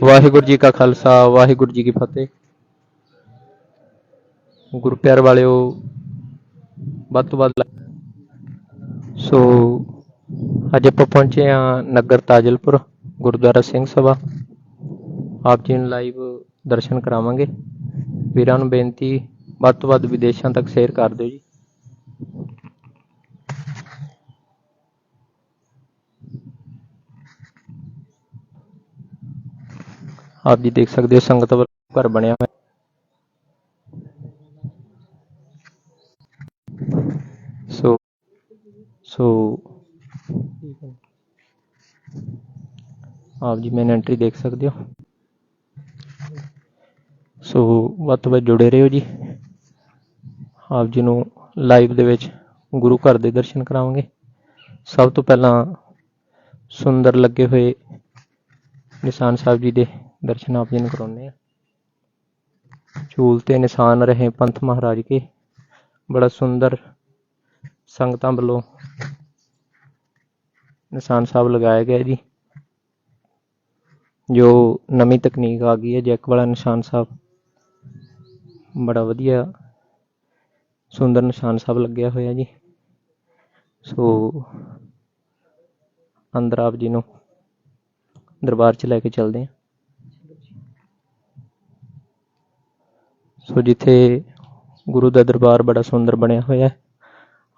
ਵਾਹਿਗੁਰੂ ਜੀ ਕਾ ਖਾਲਸਾ, ਵਾਹਿਗੁਰੂ ਜੀ ਕੀ ਫਤਿਹ। ਗੁਰੂ ਪਿਆਰ ਵਾਲਿਓ, ਵੱਧ ਤੋਂ ਵੱਧ ਸੋ, ਅੱਜ ਆਪਾਂ ਪਹੁੰਚੇ ਆ ਨਗਰ ਤਾਜਲਪੁਰ, ਗੁਰਦੁਆਰਾ ਸਿੰਘ ਸਭਾ। ਆਪ ਜੀ ਨੂੰ ਲਾਈਵ ਦਰਸ਼ਨ ਕਰਾਵਾਂਗੇ। ਵੀਰਾਂ ਨੂੰ ਬੇਨਤੀ, ਵੱਧ ਤੋਂ ਵੱਧ ਵਿਦੇਸ਼ਾਂ ਤੱਕ ਸ਼ੇਅਰ ਕਰ ਦਿਓ ਜੀ। ਆਪ ਜੀ ਦੇਖ ਸਕਦੇ ਹੋ, ਸੰਗਤ ਵੱਲੋਂ ਘਰ ਬਣਿਆ ਹੋਇਆ। ਸੋ ਸੋ ਆਪ ਜੀ ਮੈਨ ਐਂਟਰੀ ਦੇਖ ਸਕਦੇ ਹੋ। ਸੋ ਵੱਧ ਤੋਂ ਵੱਧ ਜੁੜੇ ਰਹੋ ਜੀ। ਆਪ ਜੀ ਨੂੰ ਲਾਈਵ ਦੇ ਵਿੱਚ ਗੁਰੂ ਘਰ ਦੇ ਦਰਸ਼ਨ ਕਰਾਵਾਂਗੇ। ਸਭ ਤੋਂ ਪਹਿਲਾਂ ਸੁੰਦਰ ਲੱਗੇ ਹੋਏ ਨਿਸ਼ਾਨ ਸਾਹਿਬ ਜੀ ਦੇ ਦਰਸ਼ਨ ਆਪ ਜੀ ਨੂੰ ਕਰਾਉਂਦੇ ਆ ਝੂਲ ਤੇ ਨਿਸ਼ਾਨ ਰਹੇ ਪੰਥ ਮਹਾਰਾਜ ਕੇ ਬੜਾ ਸੁੰਦਰ ਸੰਗਤਾਂ ਵੱਲੋਂ ਨਿਸ਼ਾਨ ਸਾਹਿਬ ਲਗਾਇਆ ਗਿਆ ਜੀ ਜੋ ਨਵੀਂ ਤਕਨੀਕ ਆ ਗਈ ਹੈ ਜੈਕ ਵਾਲਾ ਨਿਸ਼ਾਨ ਸਾਹਿਬ ਬੜਾ ਵਧੀਆ ਸੁੰਦਰ ਨਿਸ਼ਾਨ ਸਾਹਿਬ ਲੱਗਿਆ ਹੋਇਆ ਜੀ ਸੋ ਅੰਦਰ ਆਪ ਜੀ ਨੂੰ ਦਰਬਾਰ ਚ ਲੈ ਕੇ ਚੱਲਦੇ ਹਾਂ ਸੋ ਜਿੱਥੇ ਗੁਰੂ ਦਾ ਦਰਬਾਰ ਬੜਾ ਸੁੰਦਰ ਬਣਿਆ ਹੋਇਆ ਹੈ,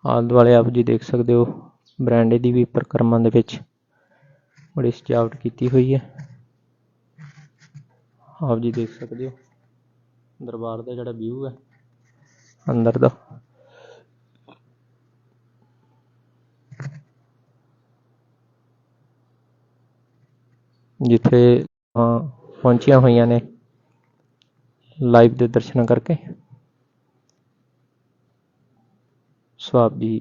ਆਲੇ ਦੁਆਲੇ ਆਪ ਜੀ ਦੇਖ ਸਕਦੇ ਹੋ, ਬਰਾਂਡੇ ਦੀ ਵੀ ਪ੍ਰਕਰਮਾਂ ਦੇ ਵਿੱਚ ਬੜੀ ਸਜਾਵਟ ਕੀਤੀ ਹੋਈ ਹੈ। ਆਪ ਜੀ ਦੇਖ ਸਕਦੇ ਹੋ, ਦਰਬਾਰ ਦਾ ਜਿਹੜਾ ਵਿਊ ਹੈ, ਅੰਦਰ ਦਾ। ਜਿੱਥੇ ਪਹੁੰਚੀਆਂ ਹੋਈਆਂ ਨੇ ਲਾਈਵ ਦੇ ਦਰਸ਼ਨ ਕਰਕੇ। ਸੋ ਆਪ ਜੀ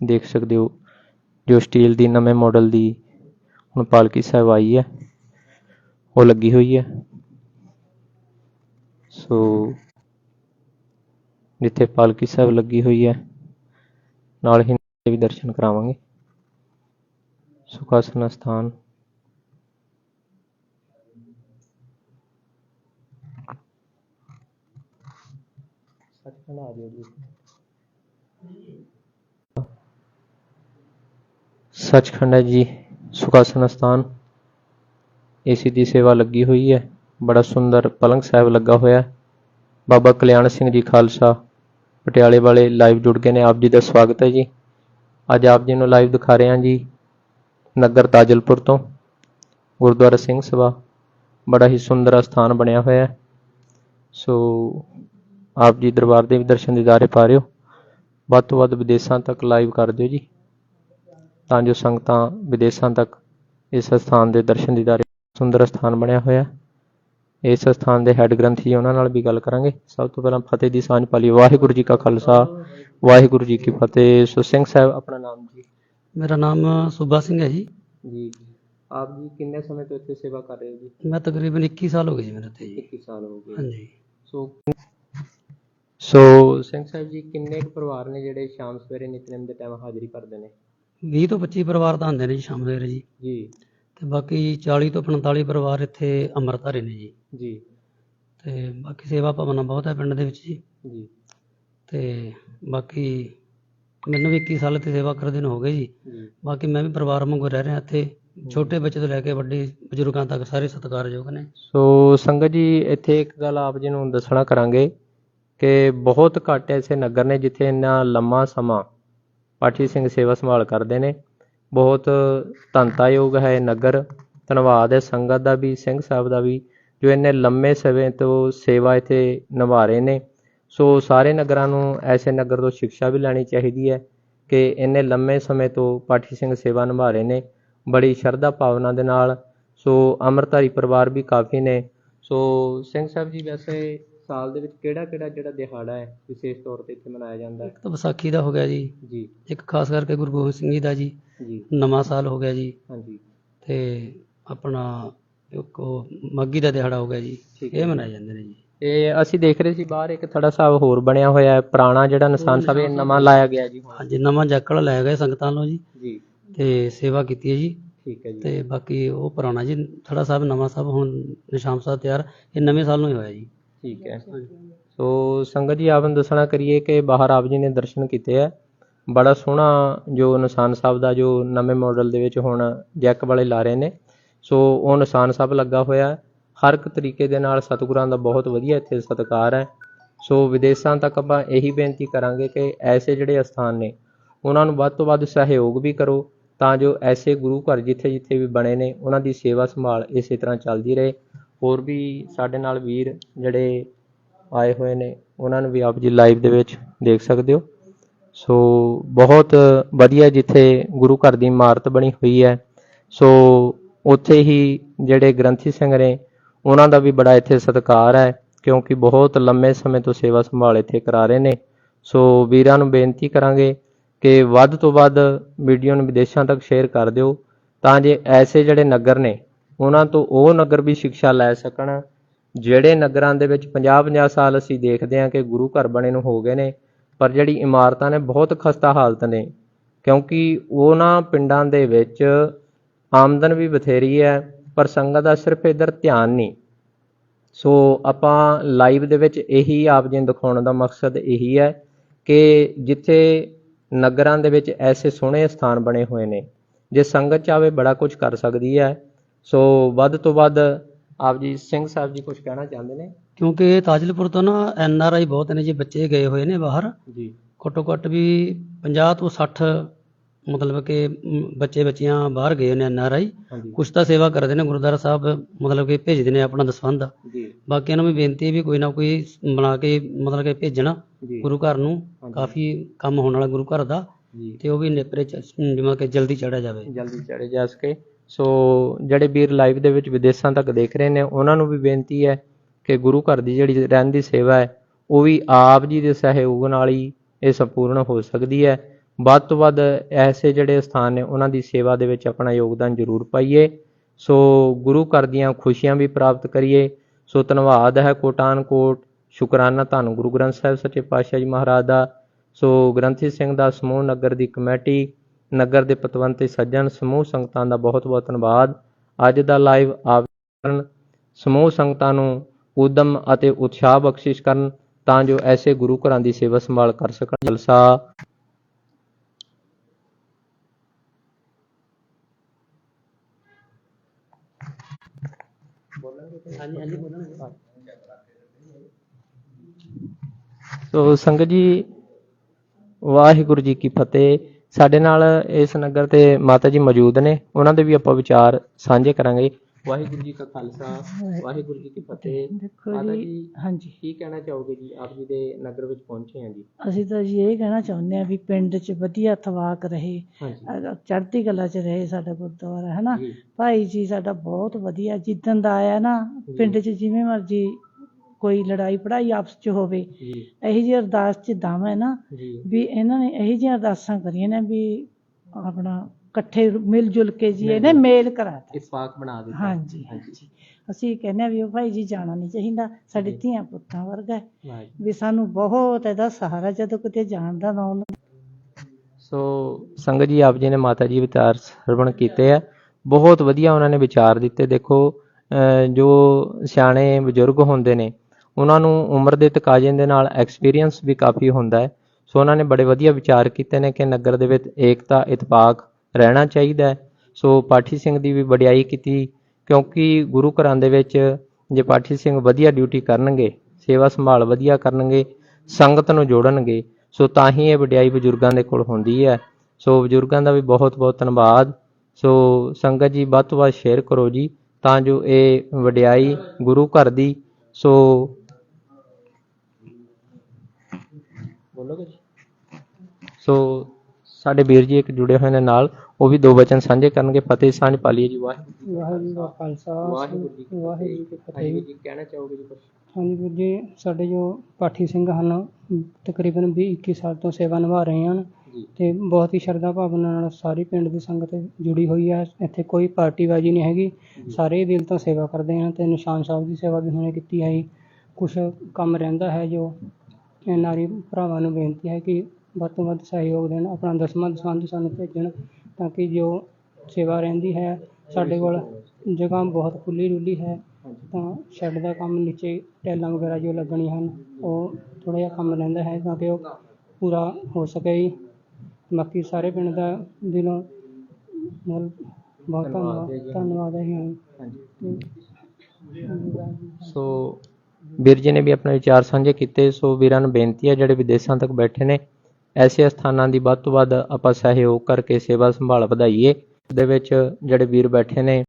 ਦੇਖ ਸਕਦੇ ਹੋ, ਜੋ ਸਟੀਲ ਦੀ ਨਵੇਂ ਮਾਡਲ ਦੀ ਹੁਣ ਪਾਲਕੀ ਸਾਹਿਬ ਆਈ ਹੈ, ਉਹ ਲੱਗੀ ਹੋਈ ਹੈ। ਸੋ ਜਿੱਥੇ ਪਾਲਕੀ ਸਾਹਿਬ ਲੱਗੀ ਹੋਈ ਹੈ, ਨਾਲ ਹੀ ਵੀ ਦਰਸ਼ਨ ਕਰਾਵਾਂਗੇ। ਸੁਖਾਸਨ ਸਥਾਨ। ਸੱਚਖੰਡ ਆ ਜਿਓ ਜੀ ਸੱਚਖੰਡ ਹੈ ਜੀ ਸੁਖਾਸਨ ਸਥਾਨ ਏਸੀ ਦੀ ਸੇਵਾ ਲੱਗੀ ਹੋਈ ਹੈ, ਬੜਾ ਸੁੰਦਰ ਪਲੰਗ ਸਾਹਿਬ ਲੱਗਾ ਹੋਇਆ। ਹੈ ਬਾਬਾ ਕਲਿਆਣ ਸਿੰਘ ਜੀ ਖਾਲਸਾ, ਪਟਿਆਲੇ ਵਾਲੇ ਲਾਈਵ ਜੁੜ ਗਏ ਨੇ, ਆਪ ਜੀ ਦਾ ਸਵਾਗਤ ਹੈ ਜੀ। ਅੱਜ ਆਪ ਜੀ ਨੂੰ ਲਾਈਵ ਦਿਖਾ ਰਹੇ ਹਾਂ ਜੀ, ਨਗਰ ਤਾਜਲਪੁਰ ਤੋਂ। ਗੁਰਦੁਆਰਾ ਸਿੰਘ ਸਭਾ, ਬੜਾ ਹੀ ਸੁੰਦਰ ਸਥਾਨ ਬਣਿਆ ਹੋਇਆ ਹੈ। ਸੋ ਆਪ ਜੀ ਦਰਬਾਰ ਦੇ ਵੀ ਦਰਸ਼ਨ ਦੀਦਾਰੇ ਪਾ ਰਹੇ ਹੋ। ਵੱਧ ਤੋਂ ਵੱਧ ਵਿਦੇਸ਼ਾਂ ਤੱਕ ਲਾਈਵ ਕਰ ਦਿਓ ਜੀ। ਤਾਂ ਜੋ ਸੰਗਤਾਂ ਵਿਦੇਸ਼ਾਂ ਤੱਕ ਇਸ ਸਥਾਨ ਦੇ ਦਰਸ਼ਨ ਦੀਦਾਰੇ ਸੁੰਦਰ ਸਥਾਨ ਬਣਿਆ ਹੋਇਆ। ਇਸ ਸਥਾਨ ਦੇ ਹੈੱਡ ਗ੍ਰੰਥੀ ਉਹਨਾਂ ਨਾਲ ਵੀ ਗੱਲ ਕਰਾਂਗੇ। ਸਭ ਤੋਂ ਪਹਿਲਾਂ ਫਤਿਹ ਦੀ ਸਾਂਝ ਪਾਲੀ ਵਾਹਿਗੁਰੂ ਜੀ ਕਾ ਖਾਲਸਾ ਵਾਹਿਗੁਰੂ ਜੀ ਕੀ ਫਤਿਹ। ਸੋ ਸਿੰਘ ਸਾਹਿਬ ਆਪਣਾ ਨਾਮ ਜੀ। ਮੇਰਾ ਨਾਮ ਸੂਬਾ ਸਿੰਘ ਹੈ ਜੀ। ਜੀ ਆਪ ਜੀ ਕਿੰਨੇ ਸਮੇਂ ਤੋਂ ਇੱਥੇ ਸੇਵਾ ਕਰ ਰਹੇ ਹੋ ਜੀ? ਮੈਂ ਤਕਰੀਬਨ 21 ਸਾਲ ਹੋ ਗਏ ਜੀ ਮੇਰੇ ਤੇ ਜੀ। 21 ਸਾਲ ਹੋ ਗਏ। ਹਾਂਜੀ। ਸੋ ਸੋ ਸਿੰਘ ਸਾਹਿਬ ਜੀ ਕਿੰਨੇ ਕੁ ਪਰਿਵਾਰ ਨੇ ਜਿਹੜੇ ਸ਼ਾਮ ਸਵੇਰੇ ਨਿਤਨੇਮ ਦੇ ਟਾਈਮ ਹਾਜ਼ਰੀ ਕਰਦੇ ਨੇ? 20 ਤੋਂ 25 ਪਰਿਵਾਰ ਤਾਂ ਆਉਂਦੇ ਨੇ ਜੀ ਸ਼ਾਮ ਸਵੇਰੇ ਜੀ। ਜੀ। ਤੇ ਬਾਕੀ 40 ਤੋਂ 45 ਪਰਿਵਾਰ ਇੱਥੇ ਅੰਮ੍ਰਿਤਧਾਰੀ ਨੇ ਜੀ। ਜੀ। ਤੇ ਬਾਕੀ ਸੇਵਾ ਭਾਵਨਾ ਬਹੁਤ ਹੈ ਪਿੰਡ ਦੇ ਵਿੱਚ ਜੀ। ਜੀ। ਤੇ ਬਾਕੀ ਮੈਨੂੰ ਵੀ 21 ਸਾਲ ਤੇ ਸੇਵਾ ਕਰਦੇ ਨੂੰ ਹੋ ਗਏ ਜੀ। ਬਾਕੀ ਮੈਂ ਵੀ ਪਰਿਵਾਰ ਵਾਂਗੂ ਰਹਿ ਰਿਹਾ ਇੱਥੇ। ਛੋਟੇ ਬੱਚੇ ਤੋਂ ਲੈ ਕੇ ਵੱਡੇ ਬਜ਼ੁਰਗਾਂ ਤੱਕ ਸਾਰੇ ਸਤਿਕਾਰਯੋਗ ਨੇ। ਸੋ ਸੰਗਤ ਜੀ ਇੱਥੇ ਇੱਕ ਗੱਲ ਆਪ ਜੀ ਨੂੰ ਦੱਸਣਾ ਕਰਾਂਗੇ। ਕਿ ਬਹੁਤ ਘੱਟ ਐਸੇ ਨਗਰ ਨੇ ਜਿੱਥੇ ਇੰਨਾ ਲੰਮਾ ਸਮਾਂ ਪਾਠੀ ਸਿੰਘ ਸੇਵਾ ਸੰਭਾਲ ਕਰਦੇ ਨੇ। ਬਹੁਤ ਧੰਨਤਾਯੋਗ ਹੈ ਨਗਰ। ਧੰਨਵਾਦ ਹੈ ਸੰਗਤ ਦਾ ਵੀ, ਸਿੰਘ ਸਾਹਿਬ ਦਾ ਵੀ, ਜੋ ਇੰਨੇ ਲੰਮੇ ਸਮੇਂ ਤੋਂ ਸੇਵਾ ਇੱਥੇ ਨਿਭਾ ਰਹੇ ਨੇ। ਸੋ ਸਾਰੇ ਨਗਰਾਂ ਨੂੰ ਐਸੇ ਨਗਰ ਤੋਂ ਸਿੱਖਿਆ ਵੀ ਲੈਣੀ ਚਾਹੀਦੀ ਹੈ ਕਿ ਇੰਨੇ ਲੰਮੇ ਸਮੇਂ ਤੋਂ ਪਾਠੀ ਸਿੰਘ ਸੇਵਾ ਨਿਭਾ ਰਹੇ ਨੇ। ਬੜੀ ਸ਼ਰਧਾ ਭਾਵਨਾ ਦੇ ਨਾਲ। ਸੋ ਅੰਮ੍ਰਿਤਧਾਰੀ ਪਰਿਵਾਰ ਵੀ ਕਾਫੀ ਨੇ। ਸੋ ਸਿੰਘ ਸਾਹਿਬ ਜੀ ਵੈਸੇ ਸਾਲ ਦੇ ਵਿੱਚ ਕਿਹੜਾ ਕਿਹੜਾ ਜਿਹੜਾ ਦਿਹਾੜਾ ਹੈ ਵਿਸ਼ੇਸ਼ ਤੌਰ ਤੇ ਇੱਥੇ ਮਨਾਇਆ ਜਾਂਦਾ ਹੈ? ਇੱਕ ਤਾਂ ਵਿਸਾਖੀ ਦਾ ਹੋ ਗਿਆ ਜੀ। ਜੀ। ਇੱਕ ਖਾਸ ਕਰਕੇ ਗੁਰੂ ਗੋਬਿੰਦ ਸਿੰਘ ਜੀ ਦਾ ਜੀ। ਜੀ। ਨਵਾਂ ਸਾਲ ਹੋ ਗਿਆ ਜੀ। ਹਾਂਜੀ। ਤੇ ਆਪਣਾ ਇੱਕ ਉਹ ਮਾਗੀ ਦਾ ਦਿਹਾੜਾ ਹੋ ਗਿਆ ਜੀ। ਠੀਕ ਇਹ ਮਨਾਏ ਜਾਂਦੇ ਨੇ ਜੀ। ਇਹ ਅਸੀਂ ਦੇਖ ਰਹੇ ਸੀ ਬਾਹਰ ਇੱਕ ਥੜਾ ਸਾਹਿਬ ਹੋਰ ਬਣਿਆ ਹੋਇਆ ਹੈ ਪੁਰਾਣਾ ਜਿਹੜਾ ਨਿਸ਼ਾਨ ਸਾਹਿਬ ਇਹ ਨਵਾਂ ਲਾਇਆ ਗਿਆ ਜੀ ਹਾਂਜੀ ਨਵਾਂ ਜੱਕੜ ਲਾਇਆ ਗਿਆ ਸੰਗਤਾਂ ਨੂੰ ਜੀ। ਜੀ। ਤੇ ਸੇਵਾ ਕੀਤੀ ਹੈ ਜੀ। ਠੀਕ ਹੈ ਜੀ। ਤੇ ਬਾਕੀ ਉਹ ਪੁਰਾਣਾ ਜੀ ਥੜਾ ਸਾਹਿਬ ਨਵਾਂ ਸਾਹਿਬ ਹੁਣ ਨਿਸ਼ਾਨ ਸਾਹਿਬ ਤਿਆਰ ਇਹ ਨਵੇਂ ਸਾਲ ਨੂੰ ਹੀ ਹੋਇਆ ਜੀ। ਠੀਕ ਹੈ। ਸੋ ਸੰਗਤ ਜੀ ਆਪ ਨੂੰ ਦੱਸਣਾ ਕਰੀਏ ਕਿ ਬਾਹਰ ਆਪ ਜੀ ਨੇ ਦਰਸ਼ਨ ਕੀਤੇ ਆ। ਬੜਾ ਸੋਹਣਾ ਜੋ ਨਿਸ਼ਾਨ ਸਾਹਿਬ ਦਾ ਜੋ ਨਵੇਂ ਮਾਡਲ ਦੇ ਵਿੱਚ ਹੁਣ ਜੈਕ ਵਾਲੇ ਲਾ ਰਹੇ ਨੇ। ਸੋ ਉਹ ਨਿਸ਼ਾਨ ਸਾਹਿਬ ਲੱਗਾ ਹੋਇਆ ਹੈ। ਹਰ ਇੱਕ ਤਰੀਕੇ ਦੇ ਨਾਲ ਸਤਿਗੁਰਾਂ ਦਾ ਬਹੁਤ ਵਧੀਆ ਇੱਥੇ ਸਤਿਕਾਰ ਹੈ। ਸੋ ਵਿਦੇਸ਼ਾਂ ਤੱਕ ਆਪਾਂ ਇਹੀ ਬੇਨਤੀ ਕਰਾਂਗੇ ਕਿ ਐਸੇ ਜਿਹੜੇ ਅਸਥਾਨ ਨੇ ਉਹਨਾਂ ਨੂੰ ਵੱਧ ਤੋਂ ਵੱਧ ਸਹਿਯੋਗ ਵੀ ਕਰੋ। ਤਾਂ ਜੋ ਐਸੇ ਗੁਰੂ ਘਰ ਜਿੱਥੇ ਜਿੱਥੇ ਵੀ ਬਣੇ ਨੇ, ਉਹਨਾਂ ਦੀ ਸੇਵਾ ਸੰਭਾਲ ਇਸੇ ਤਰ੍ਹਾਂ ਚੱਲਦੀ ਰਹੇ। ਹੋਰ ਵੀ ਸਾਡੇ ਨਾਲ ਵੀਰ ਜਿਹੜੇ ਆਏ ਹੋਏ ਨੇ, ਉਹਨਾਂ ਨੂੰ ਵੀ ਆਪ ਜੀ ਲਾਈਵ ਦੇ ਵਿੱਚ ਦੇਖ ਸਕਦੇ ਹੋ। ਸੋ ਬਹੁਤ ਵਧੀਆ ਜਿੱਥੇ ਗੁਰੂ ਘਰ ਦੀ ਇਮਾਰਤ ਬਣੀ ਹੋਈ ਹੈ। ਸੋ ਉੱਥੇ ਹੀ ਜਿਹੜੇ ਗ੍ਰੰਥੀ ਸਿੰਘ ਨੇ, ਉਹਨਾਂ ਦਾ ਵੀ ਬੜਾ ਇੱਥੇ ਸਤਿਕਾਰ ਹੈ, ਕਿਉਂਕਿ ਬਹੁਤ ਲੰਮੇ ਸਮੇਂ ਤੋਂ ਸੇਵਾ ਸੰਭਾਲ ਇੱਥੇ ਕਰਾ ਰਹੇ ਨੇ। ਸੋ ਵੀਰਾਂ ਨੂੰ ਬੇਨਤੀ ਕਰਾਂਗੇ ਕਿ ਵੱਧ ਤੋਂ ਵੱਧ ਵੀਡੀਓ ਨੂੰ ਵਿਦੇਸ਼ਾਂ ਤੱਕ ਸ਼ੇਅਰ ਕਰ ਦਿਓ, ਤਾਂ ਜੇ ਐਸੇ ਜਿਹੜੇ ਨਗਰ ਨੇ, ਉਹਨਾਂ ਤੋਂ ਉਹ ਨਗਰ ਵੀ ਸਿੱਖਿਆ ਲੈ ਸਕਣ, ਜਿਹੜੇ ਨਗਰਾਂ ਦੇ ਵਿੱਚ 50-50 ਸਾਲ ਅਸੀਂ ਦੇਖਦੇ ਹਾਂ ਕਿ ਗੁਰੂ ਘਰ ਬਣੇ ਨੂੰ ਹੋ ਗਏ ਨੇ, ਪਰ ਜਿਹੜੀ ਇਮਾਰਤਾਂ ਨੇ ਬਹੁਤ ਖਸਤਾ ਹਾਲਤ ਨੇ, ਕਿਉਂਕਿ ਉਹਨਾਂ ਪਿੰਡਾਂ ਦੇ ਵਿੱਚ ਆਮਦਨ ਵੀ ਬਥੇਰੀ ਹੈ, ਪਰ ਸੰਗਤ ਦਾ ਸਿਰਫ ਇਧਰ ਧਿਆਨ ਨਹੀਂ। ਸੋ ਆਪਾਂ ਲਾਈਵ ਦੇ ਵਿੱਚ ਇਹੀ ਆਪ ਜੀ ਨੂੰ ਦਿਖਾਉਣ ਦਾ ਮਕਸਦ ਇਹੀ ਹੈ ਕਿ ਜਿੱਥੇ ਨਗਰਾਂ ਦੇ ਵਿੱਚ ਐਸੇ ਸੋਹਣੇ ਸਥਾਨ ਬਣੇ ਹੋਏ ਨੇ ਜੇ ਸੰਗਤ ਚਾਵੇ ਬੜਾ ਕੁਝ ਕਰ ਸਕਦੀ ਹੈ। ਸੋ ਵੱਧ ਤੋਂ ਵੱਧ ਆਪ ਜੀ ਸਿੰਘ ਸਾਹਿਬ ਜੀ ਕੁਝ ਕਹਿਣਾ ਚਾਹੁੰਦੇ ਨੇ? ਕਿਉਂਕਿ ਇਹ ਤਾਜਲਪੁਰ ਤੋਂ ਨਾ ਐਨ ਆਰ ਆਈ ਬਹੁਤ ਨੇ ਜੀ ਬੱਚੇ ਗਏ ਹੋਏ ਨੇ ਬਾਹਰ। ਜੀ। ਘੱਟੋ ਘੱਟ ਵੀ 50 ਤੋਂ 60 ਮਤਲਬ ਕਿ ਬੱਚੇ ਬੱਚੀਆਂ ਬਾਹਰ ਗਏ ਨੇ ਐਨ ਆਰ ਆਈ। ਕੁਛ ਤਾਂ ਸੇਵਾ ਕਰਦੇ ਨੇ ਗੁਰਦੁਆਰਾ ਸਾਹਿਬ ਮਤਲਬ ਕਿ ਭੇਜਦੇ ਨੇ ਆਪਣਾ ਜੀ। ਬਾਕੀਆਂ ਨੂੰ ਵੀ ਬੇਨਤੀ ਹੈ ਵੀ ਕੋਈ ਨਾ ਕੋਈ ਬਣਾ ਕੇ ਮਤਲਬ ਕਿ ਭੇਜਣਾ। ਜੀ। ਗੁਰੂ ਘਰ ਨੂੰ ਕਾਫੀ ਕੰਮ ਹੋਣ ਵਾਲਾ ਗੁਰੂ ਘਰ ਦਾ ਤੇ ਉਹ ਵੀ ਨੇਪਰੇ ਜਿਵੇਂ ਕਿ ਜਲਦੀ ਚੜਿਆ ਜਾਵੇ। ਜਲਦੀ ਚੜੇ ਜਾ ਸਕੇ। ਸੋ ਜਿਹੜੇ ਵੀਰ ਲਾਈਵ ਦੇ ਵਿੱਚ ਵਿਦੇਸ਼ਾਂ ਤੱਕ ਦੇਖ ਰਹੇ ਨੇ ਉਹਨਾਂ ਨੂੰ ਵੀ ਬੇਨਤੀ ਹੈ ਕਿ ਗੁਰੂ ਘਰ ਦੀ ਜਿਹੜੀ ਰਹਿਣ ਦੀ ਸੇਵਾ ਹੈ ਉਹ ਵੀ ਆਪ ਜੀ ਦੇ ਸਹਿਯੋਗ ਨਾਲ ਹੀ ਇਹ ਸੰਪੂਰਨ ਹੋ ਸਕਦੀ ਹੈ। ਵੱਧ ਤੋਂ ਵੱਧ ਐਸੇ ਜਿਹੜੇ ਸਥਾਨ ਨੇ ਉਹਨਾਂ ਦੀ ਸੇਵਾ ਦੇ ਵਿੱਚ ਆਪਣਾ ਯੋਗਦਾਨ ਜ਼ਰੂਰ ਪਾਈਏ। ਸੋ ਗੁਰੂ ਘਰ ਦੀਆਂ ਖੁਸ਼ੀਆਂ ਵੀ ਪ੍ਰਾਪਤ ਕਰੀਏ। ਸੋ ਧੰਨਵਾਦ ਹੈ ਕੋਟਾਨ ਕੋਟ ਸ਼ੁਕਰਾਨਾ ਧੰਨ ਗੁਰੂ ਗ੍ਰੰਥ ਸਾਹਿਬ ਸੱਚੇ ਪਾਤਸ਼ਾਹ ਜੀ ਮਹਾਰਾਜ ਦਾ। ਸੋ ਗ੍ਰੰਥੀ ਸਿੰਘ ਦਾ ਸਮੂਹ ਨਗਰ ਦੀ ਕਮੇਟੀ, ਨਗਰ ਦੇ ਪਤਵੰਤੇ, ਸੱਜਣ, ਸਮੂਹ ਸੰਗਤਾਂ ਦਾ ਬਹੁਤ ਬਹੁਤ ਧੰਨਵਾਦ। ਅੱਜ ਦਾ ਲਾਈਵ ਆਪ ਸਮੂਹ ਸੰਗਤਾਂ ਨੂੰ ਉਦਮ ਅਤੇ ਉਤਸ਼ਾਹ ਬਖਸ਼ਿਸ਼ ਕਰਨ ਤਾਂ ਜੋ ਐਸੇ ਗੁਰੂ ਘਰਾਂ ਦੀ ਸੇਵਾ ਸੰਭਾਲ ਕਰ ਸਕਣ। ਜਲਸਾ। ਹਾਂਜੀ ਹਾਂਜੀ ਬੋਲਣਾ ਸੋ ਸੰਗਤ ਜੀ ਵਾਹਿਗੁਰੂ ਜੀ ਕੀ ਫਤਿਹ। ਸਾਡੇ ਨਾਲ ਇਸ ਨਗਰ ਤੇ ਮਾਤਾ ਜੀ ਮੌਜੂਦ ਨੇ। ਉਹਨਾਂ ਦੇ ਵੀ ਆਪਾਂ ਵਿਚਾਰ ਸਾਂਝੇ ਕਰਾਂਗੇ। ਵਾਹਿਗੁਰੂ ਜੀ ਕਾ ਖਾਲਸਾ ਵਾਹਿਗੁਰੂ ਜੀ ਕੀ ਫਤਿਹ। ਦੇਖੋ ਮਾਤਾ ਜੀ ਜੀ ਹਾਂਜੀ। ਕੀ ਕਹਿਣਾ ਚਾਹੋਗੇ ਜੀ? ਆਪ ਜੀ ਦੇ ਨਗਰ ਵਿੱਚ ਪਹੁੰਚੇ ਹਾਂ ਜੀ। ਅਸੀਂ ਤਾਂ ਜੀ ਇਹ ਕਹਿਣਾ ਚਾਹੁੰਦੇ ਆ ਵੀ ਪਿੰਡ 'ਚ ਵਧੀਆ ਥਵਾਕ ਰਹੇ। ਹਾਂਜੀ। ਅਹ ਚੜ੍ਹਦੀ ਕਲਾ 'ਚ ਰਹੇ ਸਾਡਾ ਗੁਰਦੁਆਰਾ ਹੈ ਨਾ ਜੀ। ਭਾਈ ਜੀ ਸਾਡਾ ਬਹੁਤ ਵਧੀਆ। ਜਿੱਦਣ ਦਾ ਆਇਆ ਨਾ ਪਿੰਡ 'ਚ ਜਿਵੇਂ ਮਰਜ਼ੀ ਕੋਈ ਲੜਾਈ ਪੜਾਈ ਆਪਸ 'ਚ ਹੋਵੇ ਇਹੀ ਜਿਹੀ ਅਰਦਾਸ 'ਚ ਦਮ ਹੈ ਨਾ ਵੀ ਇਹਨਾਂ ਨੇ ਇਹੀ ਜਿਹੀਆਂ ਅਰਦਾਸਾਂ ਕਰੀਆਂ ਨੇ ਵੀ ਆਪਣਾ ਇਕੱਠੇ ਮਿਲ ਜੁਲ ਕੇ ਜੀ ਇਹਨੇ ਮੇਲ ਕਰਾਤਾ ਇਤਫਾਕ ਬਣਾ ਦਿੱਤਾ। ਹਾਂਜੀ ਹਾਂਜੀ। ਅਸੀਂ ਕਹਿੰਦੇ ਆ ਵੀ ਉਹ ਭਾਈ ਜੀ ਜਾਣਾ ਨਹੀਂ ਚਾਹੀਦਾ ਸਾਡੇ ਧੀਆਂ ਪੁੱਤਾਂ ਵਰਗਾ। ਵੀ ਸਾਨੂੰ ਬਹੁਤ ਇਹਦਾ ਸਹਾਰਾ ਜਦੋਂ ਕਿਤੇ ਜਾਣ ਦਾ ਨਾ ਸੋ ਸੰਗਤ ਜੀ ਆਪ ਜੀ ਨੇ ਮਾਤਾ ਜੀ ਵਿਚਾਰ ਸਰਵਣ ਕੀਤੇ ਆ। ਬਹੁਤ ਵਧੀਆ ਉਹਨਾਂ ਨੇ ਵਿਚਾਰ ਦਿੱਤੇ। ਦੇਖੋ ਜੋ ਸਿਆਣੇ ਬਜ਼ੁਰਗ ਹੁੰਦੇ ਨੇ ਉਹਨਾਂ ਨੂੰ ਉਮਰ ਦੇ ਤਕਾਜ਼ੇ ਦੇ ਨਾਲ ਐਕਸਪੀਰੀਅੰਸ ਵੀ ਕਾਫੀ ਹੁੰਦਾ ਹੈ। ਸੋ ਉਹਨਾਂ ਨੇ ਬੜੇ ਵਧੀਆ ਵਿਚਾਰ ਕੀਤੇ ਨੇ ਕਿ ਨਗਰ ਦੇ ਵਿੱਚ ਏਕਤਾ ਇਤਫਾਕ ਰਹਿਣਾ ਚਾਹੀਦਾ ਸੋ ਪਾਠੀ ਸਿੰਘ ਦੀ ਵੀ ਵਡਿਆਈ ਕੀਤੀ, ਕਿਉਂਕਿ ਗੁਰੂ ਘਰਾਂ ਦੇ ਵਿੱਚ ਜੇ ਪਾਠੀ ਸਿੰਘ ਵਧੀਆ ਡਿਊਟੀ ਕਰਨਗੇ, ਸੇਵਾ ਸੰਭਾਲ ਵਧੀਆ ਕਰਨਗੇ, ਸੰਗਤ ਨੂੰ ਜੋੜਨਗੇ, ਸੋ ਤਾਂ ਹੀ ਇਹ ਵਡਿਆਈ ਬਜ਼ੁਰਗਾਂ ਦੇ ਕੋਲ ਹੁੰਦੀ ਹੈ। ਸੋ ਬਜ਼ੁਰਗਾਂ ਦਾ ਵੀ ਬਹੁਤ ਬਹੁਤ ਧੰਨਵਾਦ। ਸੋ ਸੰਗਤ ਜੀ, ਵੱਧ ਤੋਂ ਵੱਧ ਸ਼ੇਅਰ ਕਰੋ ਜੀ, ਤਾਂ ਜੋ ਇਹ ਵਡਿਆਈ ਗੁਰੂ ਘਰ ਦੀ, ਸੋ ਬੋਲੋਗੇ ਜੀ? ਸੋ ਸਾਡੇ ਵੀਰ ਜੀ ਇੱਕ ਜੁੜੇ ਹੋਏ ਨੇ ਨਾਲ ਉਹ ਵੀ ਦੋ ਵਚਨ ਸਾਂਝੇ ਕਰਨਗੇ ਫਤਿਹ ਸਾਂਝ ਪਾਲੀਏ ਜੀ ਵਾਹਿਗੁਰੂ ਵਾਹਿਗੁਰੂ ਜੀ ਕਾ ਖਾਲਸਾ ਵਾਹਿਗੁਰੂ ਜੀ ਕੀ ਵਾਹਿਗੁਰੂ ਜੀ ਕੀ ਫਤਿਹ। ਵਾਹਿਗੁਰੂ ਜੀ ਕਹਿਣਾ ਚਾਹੋਗੇ ਜੀ ਕੁਝ ਹਾਂਜੀ ਵੀਰ ਜੀ ਸਾਡੇ ਜੋ ਪਾਠੀ ਸਿੰਘ ਹਨ ਤਕਰੀਬਨ 20 21 ਸਾਲ ਤੋਂ ਸੇਵਾ ਨਿਭਾ ਰਹੇ ਹਨ ਤੇ ਬਹੁਤ ਹੀ ਸ਼ਰਧਾ ਭਾਵਨਾ ਨਾਲ ਸਾਰੀ ਪਿੰਡ ਦੀ ਸੰਗਤ ਜੁੜੀ ਹੋਈ ਹੈ। ਇੱਥੇ ਕੋਈ ਪਾਰਟੀਬਾਜ਼ੀ ਨਹੀਂ ਹੈਗੀ। ਸਾਰੇ ਦਿਲ ਤੋਂ ਸੇਵਾ ਕਰਦੇ ਹਨ ਤੇ ਨਿਸ਼ਾਨ ਸਾਹਿਬ ਦੀ ਸੇਵਾ ਵੀ ਹੁਣੇ ਕੀਤੀ ਹੈ ਕੁਝ ਕੰਮ ਰਹਿੰਦਾ ਹੈ ਜੋ ਨਾਰੀ ਭਰਾਵਾਂ ਨੂੰ ਬੇਨਤੀ ਹੈ ਕਿ ਵੱਧ ਤੋਂ ਵੱਧ ਸਹਿਯੋਗ ਦੇਣ ਆਪਣਾ ਦਸਵਾਂ ਦਸਵੰਧ ਸਾਨੂੰ ਭੇਜਣ ਤਾਂ ਕਿ ਜੋ ਸੇਵਾ ਰਹਿੰਦੀ ਹੈ ਸਾਡੇ ਕੋਲ ਜਗ੍ਹਾ ਬਹੁਤ ਖੁੱਲੀ ਡੁੱਲੀ ਹੈ ਤਾਂ ਸ਼ੈੱਡ ਦਾ ਕੰਮ ਨੀਚੇ ਟੈਲਾਂ ਵਗੈਰਾ ਜੋ ਲੱਗਣੀਆਂ ਹਨ ਉਹ ਥੋੜ੍ਹਾ ਜਿਹਾ ਕੰਮ ਰਹਿੰਦਾ ਹੈ ਤਾਂ ਕਿ ਉਹ ਪੂਰਾ ਹੋ ਸਕੇ ਜੀ। ਬਾਕੀ ਸਾਰੇ ਪਿੰਡ ਦਾ ਦਿਲੋਂ ਮਤਲਬ ਬਹੁਤ ਧੰਨਵਾਦ ਧੰਨਵਾਦ ਹੈ ਜੀ। ਸੋ ਵੀਰ ਜੀ ਨੇ ਵੀ ਆਪਣੇ ਵਿਚਾਰ ਸਾਂਝੇ ਕੀਤੇ, ਸੋ ਵੀਰਾਂ ਨੂੰ ਬੇਨਤੀ ਹੈ, ਜਿਹੜੇ ਵਿਦੇਸ਼ਾਂ ਤੱਕ ਬੈਠੇ ਨੇ, ਐਸੇ ਸਥਾਨਾਂ ਦੀ ਵੱਧ ਤੋਂ ਵੱਧ ਆਪਾਂ ਸਹਿਯੋਗ ਕਰਕੇ ਸੇਵਾ ਸੰਭਾਲ ਵਧਾਈਏ, ਦੇ ਵਿੱਚ ਜਿਹੜੇ ਵੀਰ ਬੈਠੇ ਨੇ